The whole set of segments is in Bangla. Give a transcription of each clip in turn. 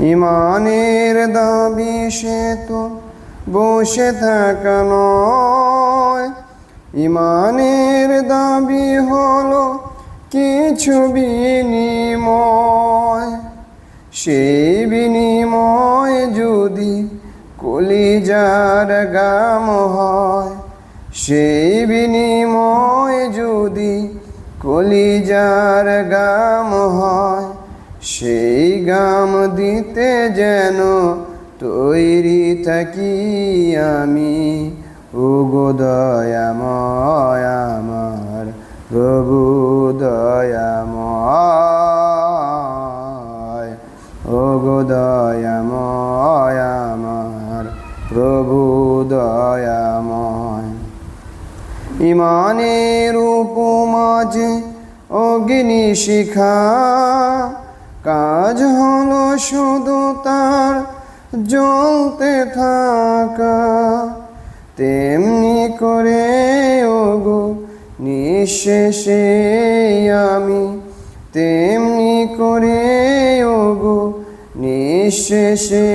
ইমানের দাবি সে তো বসে থাকা নয়। ইমানের দাবি হলো কিছু বিনিময়। সেই বিনিময় যদি কলিজার গাম হয়, সেই বিনিময় যদি কলিজার গাম হয় সেই গাম দিতে যেন তৈরি থাকি আমি। উগো দয়াময় আমার, প্রভু দয়াময়। ওগো আমার, প্রভু দয়াময়। ইমানের উপমাজে অগ্নি শিখা কাজ হলো শুধু তার জ্বলতে থাকা। তেমনি করে ওগো নিঃশেষে আমি। তেমনি করে ওগো নিঃশেষে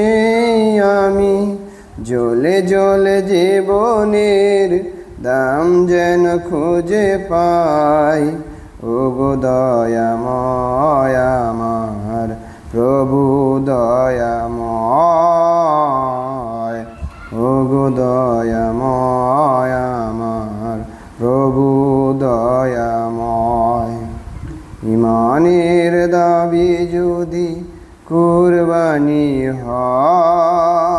আমি। জ্বলে জ্বলে জীবনের দাম যেন খুঁজে পাই। ও গো দয়াময় যদি কুরবানি হয়।